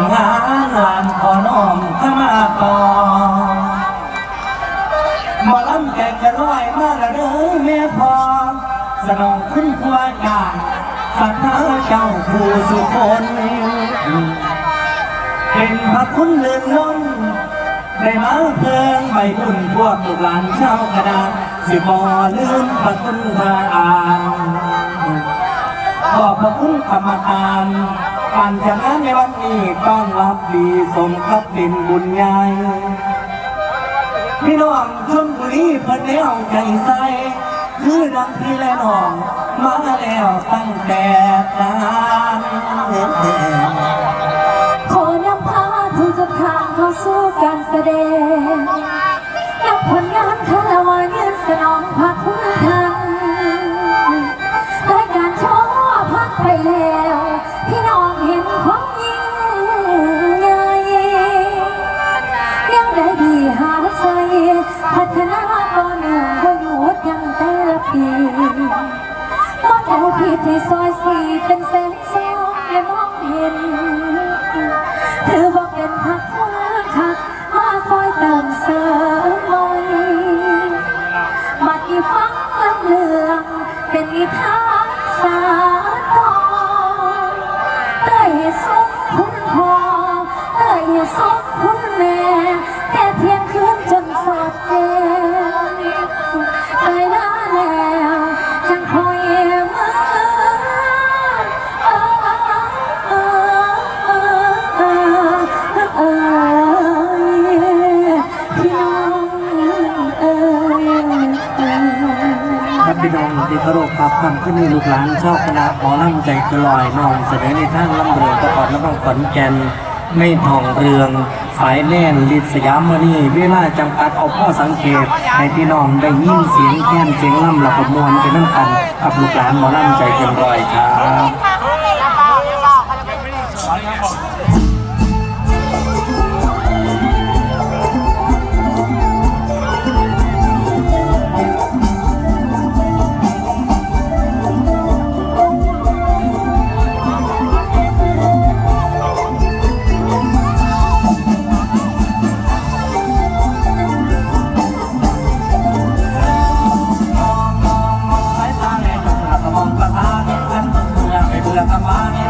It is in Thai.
องหานหลานขอน้องขมาปอหมอลำแกงจะร้อยมาละเดิอแม่พอสนองขึ้นคว้าการสัทธาเจ้าผู้สุคนเป็นพระคุณเลื่อนล้นได้มาเพิ่งใบบุญพวกลูกหลานชาวคณะสิบอลืมพระคุณทาอาขอบพระคุณกรรมการ ปานชนะในวันนี้ต้อนรับดีสมกับเป็นบุญใหญ่พี่น้องชนบุรีเพิ่นแนวใจใสคือน้ำที่แลน้อง มาแล้วตั้งแต่นานขอนำพาทุกทางเข้าสู่การแสดงนักผลงานคารวานยืนสนองพัก thì soi xì tinh xé xó để mong hiền ติดตลกรับคำขึ้นในลูกหลานชอบคณะหมอลำใจกลอยนองเสนอในท่านลำเรือประกอนและบางขอนแก่นไม่ท่องเรือง สายแน่นลิดสยามมณีเวลาจำกัดเอาพ่อสังเกตในที่น้องได้ยินเสียงแค้นเสียงล่ำหลับมวนเป็นน้ำกันกับลูกหลานหมอลำใจกินรอยครับ Amen.